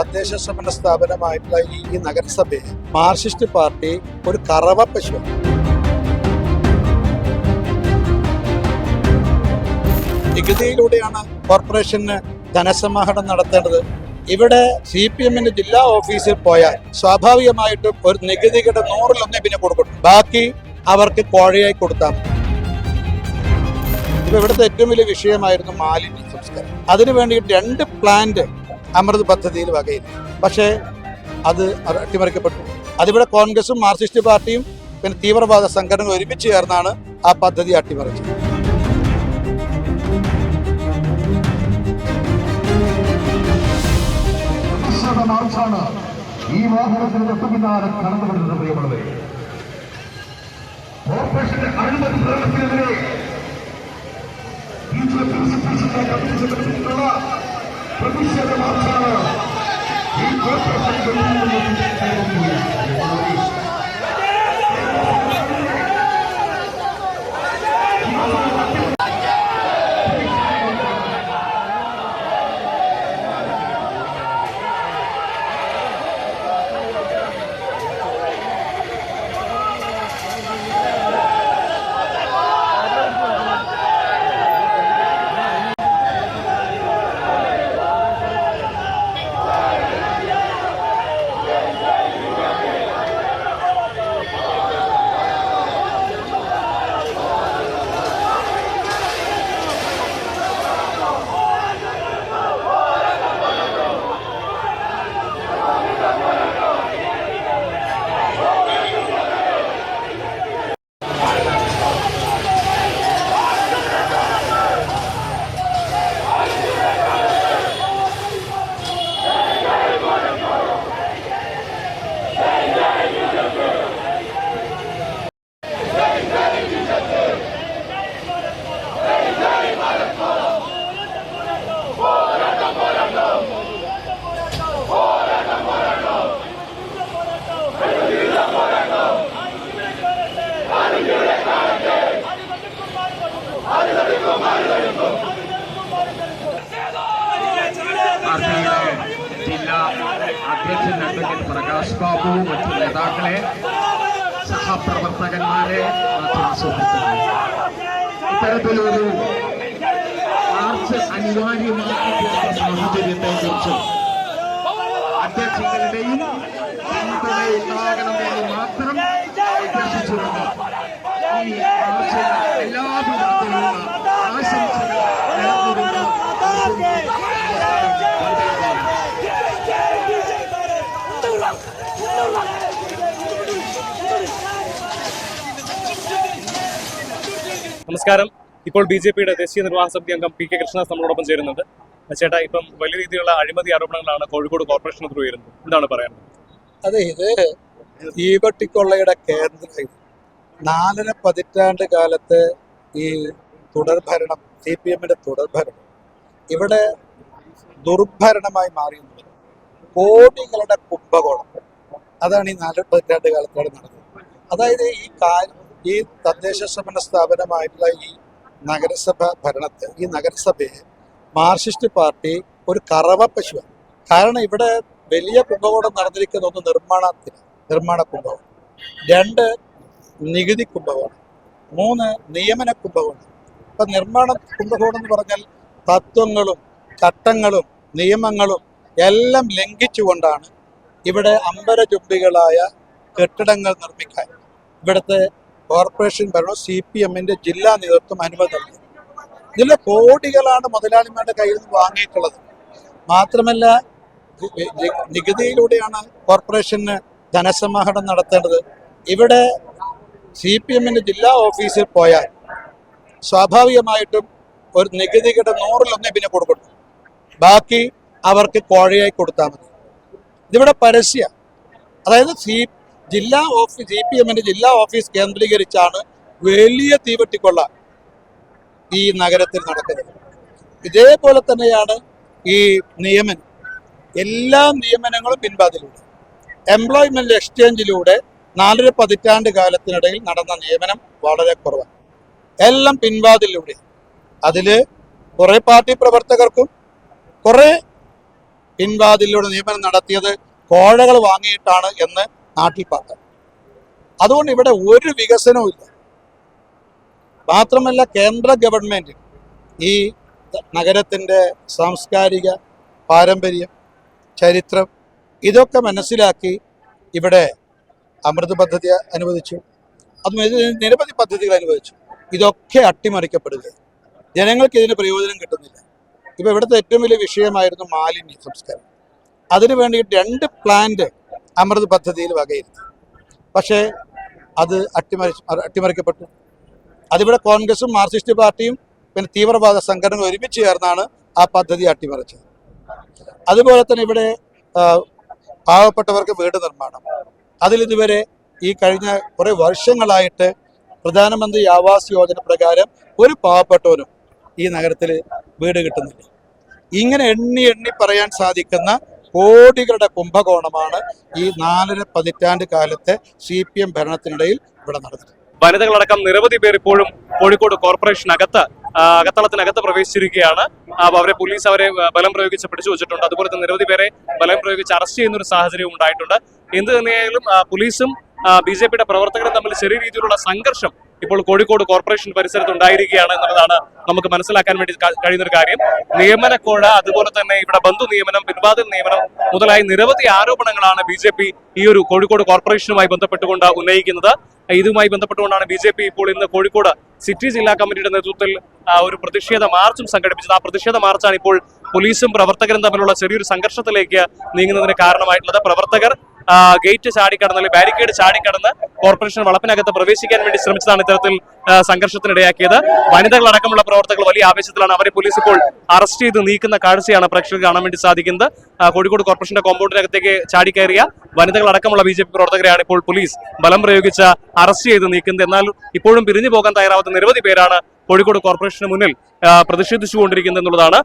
തദ്ദേശ സ്വയംഭരണ സ്ഥാപനമായിട്ടുള്ള ഈ നഗരസഭയെ മാർക്സിസ്റ്റ് പാർട്ടി ഒരു കറവ പശു. നികുതിയിലൂടെയാണ് കോർപ്പറേഷന് ധനസമാഹരണം നടത്തേണ്ടത്. ഇവിടെ സി പി എമ്മിന്റെ ജില്ലാ ഓഫീസിൽ പോയാൽ സ്വാഭാവികമായിട്ടും ഒരു നികുതികളുടെ നൂറിലൊന്നേ പിന്നെ കൊടുക്കും ബാക്കി അവർക്ക് കോഴയായി കൊടുത്താൽ. ഇപ്പൊ ഇവിടുത്തെ ഏറ്റവും വലിയ വിഷയമായിരുന്നു മാലിന്യ സംസ്കാരം. അതിനു വേണ്ടിയിട്ട് രണ്ട് പ്ലാന്റ് അമൃത് പദ്ധതിയിൽ വകയില്ല. പക്ഷേ അത് അട്ടിമറിക്കപ്പെട്ടു. അതിവിടെ കോൺഗ്രസും മാർക്സിസ്റ്റ് പാർട്ടിയും പിന്നെ തീവ്രവാദ സംഘടനകൾ ഒരുമിച്ച് ചേർന്നാണ് ആ പദ്ധതി അട്ടിമറിച്ചത്. മാർച്ചാണ് ഈ വാഹനത്തിന് തൊട്ടു പിന്നാലെ കടന്നുകൊണ്ടിരുന്നത് പ്രിയമുള്ളവരെ. കോർപ്പറേഷന്റെ അഴിമതി പ്രകടനത്തിനെതിരെ ബിജെപി പ്രതിഷേധിച്ചിട്ടുള്ള പ്രതിഷേധ മാർച്ചാണ് ഈ കോർപ്പറേഷൻ പാർട്ടിയുടെ ജില്ലാ അധ്യക്ഷൻ അഡ്വക്കേറ്റ് പ്രകാശ് ബാബു മറ്റു നേതാക്കളെ സഹപ്രവർത്തകന്മാരെ ഇത്തരത്തിലൊരു മാർച്ച് അനിവാര്യമാക്കിയ സാഹചര്യത്തെ കുറിച്ച് അധ്യക്ഷങ്ങളുടെയും പിന്തുണയുണ്ടാകണമെന്ന് മാത്രം ഉദ്ദേശിച്ചുകൊണ്ട് ഈ മാർച്ചിന് എല്ലാവിധത്തിലുള്ള നമസ്കാരം. ഇപ്പോൾ ബി ജെ പിയുടെ ദേശീയ നിർവാഹക സമിതി അംഗം പി കെ കൃഷ്ണദാസ് നമ്മളോടൊപ്പം ചേരുന്നുണ്ട്. ചേട്ടാ ഇപ്പം വലിയ രീതിയിലുള്ള അഴിമതി ആരോപണങ്ങളാണ് കോഴിക്കോട് കോർപ്പറേഷൻ ത്രൂ വരുന്നത് എന്താണ് പറയാനുള്ളത്? അതെ ഇത് തീപട്ടിക്കൊള്ളയുടെ കേന്ദ്രം നാലര പതിറ്റാണ്ട് കാലത്ത് ഈ തുടർഭരണം സി പി എമ്മിന്റെ തുടർഭരണം ഇവിടെ ദുർഭരണമായി മാറി കോടികളുടെ കുംഭകോണം. അതാണ് ഈ നാലര പതിറ്റാണ്ട് കാലത്തോടെ നടന്നത്. അതായത് ഈ കാ ഈ തദ്ദേശ സ്വയംഭരണ സ്ഥാപനമായിട്ടുള്ള ഈ നഗരസഭ ഭരണത്തെ ഈ നഗരസഭയെ മാർക്സിസ്റ്റ് പാർട്ടി ഒരു കറവ പശുവാണ് കാരണം ഇവിടെ വലിയ കുംഭകോണം നടന്നിരിക്കുന്ന ഒന്ന് നിർമ്മാണത്തിന് നിർമ്മാണ കുംഭകോണം. രണ്ട് നികുതി കുംഭകോണം. മൂന്ന് നിയമന കുംഭകോണം. ഇപ്പൊ നിർമ്മാണ കുംഭകോണം എന്ന് പറഞ്ഞാൽ തത്വങ്ങളും ചട്ടങ്ങളും നിയമങ്ങളും എല്ലാം ലംഘിച്ചുകൊണ്ടാണ് ഇവിടെ അമ്പരചുംബികളായ കെട്ടിടങ്ങൾ നിർമ്മിക്കാൻ. ഇവിടുത്തെ കോർപ്പറേഷൻ ഭരണം സി പി എമ്മിന്റെ ജില്ലാ നേതൃത്വം അനുമതി നൽകി. ഇതിലെ കോടികളാണ് മുതലാളിമാരുടെ കയ്യിൽ നിന്ന് വാങ്ങിയിട്ടുള്ളത്. മാത്രമല്ല നികുതിയിലൂടെയാണ് കോർപ്പറേഷന് ധനസമാഹരണം നടത്തേണ്ടത്. ഇവിടെ സി പി എമ്മിന്റെ ജില്ലാ ഓഫീസിൽ പോയാൽ സ്വാഭാവികമായിട്ടും ഒരു നികുതിയുടെ നൂറിലൊന്നേ പിന്നെ കൊടുക്കണം ബാക്കി അവർക്ക് കോഴയായി കൊടുത്താൽ മതി. ഇതിവിടെ പരസ്യ. അതായത് സി ജില്ലാ ഓഫീസ് സി പി എമ്മിന്റെ ജില്ലാ ഓഫീസ് കേന്ദ്രീകരിച്ചാണ് വലിയ തീവട്ടിക്കൊള്ള ഈ നഗരത്തിൽ നടക്കുന്നത്. ഇതേപോലെ തന്നെയാണ് ഈ നിയമനം എല്ലാ നിയമനങ്ങളും പിൻവാതിലൂടെ എംപ്ലോയ്മെന്റ് എക്സ്ചേഞ്ചിലൂടെ നാലര പതിറ്റാണ്ട് കാലത്തിനിടയിൽ നടന്ന നിയമനം വളരെ കുറവാണ്. എല്ലാം പിൻവാതിലൂടെ. അതിൽ കുറെ പാർട്ടി പ്രവർത്തകർക്കും കുറെ പിൻവാതിലൂടെ നിയമനം നടത്തിയത് കോഴകൾ വാങ്ങിയിട്ടാണ് എന്ന് നാട്ടിൽ അതുകൊണ്ട് ഇവിടെ ഒരു വികസനവും ഇല്ല. മാത്രമല്ല കേന്ദ്ര ഗവൺമെന്റ് ഈ നഗരത്തിന്റെ സാംസ്കാരിക പാരമ്പര്യം ചരിത്രം ഇതൊക്കെ മനസ്സിലാക്കി ഇവിടെ അമൃത് പദ്ധതി അനുവദിച്ചു. അതും നിരവധി പദ്ധതികൾ അനുവദിച്ചു. ഇതൊക്കെ അട്ടിമറിക്കപ്പെടുക. ജനങ്ങൾക്ക് ഇതിന് പ്രയോജനം കിട്ടുന്നില്ല. ഇപ്പോൾ ഇവിടുത്തെ ഏറ്റവും വലിയ വിഷയമായിരുന്നു മാലിന്യ സംസ്കാരം. അതിനു വേണ്ടിയിട്ട് രണ്ട് പ്ലാന്റ് അമൃത് പദ്ധതിയിൽ വകയിരുത്തി. പക്ഷേ അത് അട്ടിമറി അട്ടിമറിക്കപ്പെട്ടു. അതിവിടെ കോൺഗ്രസും മാർക്സിസ്റ്റ് പാർട്ടിയും പിന്നെ തീവ്രവാദ സംഘടനകൾ ഒരുമിച്ച് ചേർന്നാണ് ആ പദ്ധതി അട്ടിമറിച്ചത്. അതുപോലെ തന്നെ ഇവിടെ പാവപ്പെട്ടവർക്ക് വീട് നിർമ്മാണം. അതിലിതുവരെ ഈ കഴിഞ്ഞ കുറേ വർഷങ്ങളായിട്ട് പ്രധാനമന്ത്രി ആവാസ് യോജന പ്രകാരം ഒരു പാവപ്പെട്ടവനും ഈ നഗരത്തിൽ വീട് കിട്ടുന്നില്ല. ഇങ്ങനെ എണ്ണി എണ്ണി പറയാൻ സാധിക്കുന്ന കോടികളുടെ കുംഭകോണമാണ് ഈ നാലര പതിറ്റാണ്ട് കാലത്തെ സി പി എം ഭരണത്തിനിടയിൽ ഇവിടെ നടന്നത്. വനിതകളടക്കം നിരവധി പേർ ഇപ്പോഴും കോഴിക്കോട് കോർപ്പറേഷൻ അകത്ത് അകത്തളത്തിനകത്ത് പ്രവേശിച്ചിരിക്കുകയാണ്. അവരെ പോലീസ് അവരെ ബലം പ്രയോഗിച്ച് പിടിച്ചു വെച്ചിട്ടുണ്ട്. അതുപോലെ തന്നെ നിരവധി പേരെ ബലം പ്രയോഗിച്ച് അറസ്റ്റ് ചെയ്യുന്ന ഒരു സാഹചര്യവും ഉണ്ടായിട്ടുണ്ട്. എന്ത് തന്നെയായാലും പോലീസും ബി ജെ പിയുടെ പ്രവർത്തകരും തമ്മിൽ ചെറിയ രീതിയിലുള്ള സംഘർഷം ഇപ്പോൾ കോഴിക്കോട് കോർപ്പറേഷൻ പരിസരത്ത് ഉണ്ടായിരിക്കുകയാണ് എന്നുള്ളതാണ് നമുക്ക് മനസ്സിലാക്കാൻ വേണ്ടി കഴിയുന്ന ഒരു കാര്യം. നിയമനക്കോഴ അതുപോലെ തന്നെ ഇവിടെ ബന്ധു നിയമനം പിൻവാതിൽ നിയമനം മുതലായ നിരവധി ആരോപണങ്ങളാണ് ബി ജെ പി ഈ ഒരു കോഴിക്കോട് കോർപ്പറേഷനുമായി ബന്ധപ്പെട്ടുകൊണ്ട് ഉന്നയിക്കുന്നത്. ഇതുമായി ബന്ധപ്പെട്ടുകൊണ്ടാണ് ബി ജെ പി ഇപ്പോൾ ഇന്ന് കോഴിക്കോട് സിറ്റി ജില്ലാ കമ്മിറ്റിയുടെ നേതൃത്വത്തിൽ ഒരു പ്രതിഷേധ മാർച്ചും സംഘടിപ്പിച്ചത്. ആ പ്രതിഷേധ മാർച്ചാണ് ഇപ്പോൾ പോലീസും പ്രവർത്തകരും തമ്മിലുള്ള ചെറിയൊരു സംഘർഷത്തിലേക്ക് നീങ്ങുന്നതിന് കാരണമായിട്ടുള്ളത്. പ്രവർത്തകർ ഗേറ്റ് ചാടിക്കടന്ന് ബാരിക്കേഡ് ചാടിക്കടന്ന് കോർപ്പറേഷൻ വളപ്പിനകത്ത് പ്രവേശിക്കാൻ വേണ്ടി ശ്രമിച്ചതാണ് ഇത്തരത്തിൽ സംഘർഷത്തിനിടയാക്കിയത്. വനിതകളടക്കമുള്ള പ്രവർത്തകർ വലിയ ആവേശത്തിലാണ് അവരെ പോലീസ് ഇപ്പോൾ അറസ്റ്റ് ചെയ്ത് നീക്കുന്ന കാഴ്ചയാണ് പ്രേക്ഷകർ കാണാൻ വേണ്ടി സാധിക്കുന്നത്. കോഴിക്കോട് കോർപ്പറേഷന്റെ കോമ്പൗണ്ടിനകത്തേക്ക് ചാടിക്കയറിയ വനിതകളടക്കമുള്ള ബി ജെ പി പ്രവർത്തകരെയാണ് ഇപ്പോൾ പോലീസ് ബലം പ്രയോഗിച്ച് അറസ്റ്റ് ചെയ്ത് നീക്കുന്നത്. എന്നാൽ ഇപ്പോഴും പിരിഞ്ഞു പോകാൻ തയ്യാറാവാത്ത നിരവധി പേരാണ് കോഴിക്കോട് കോർപ്പറേഷന് മുന്നിൽ പ്രതിഷേധിച്ചുകൊണ്ടിരിക്കുന്നത് എന്നുള്ളതാണ്.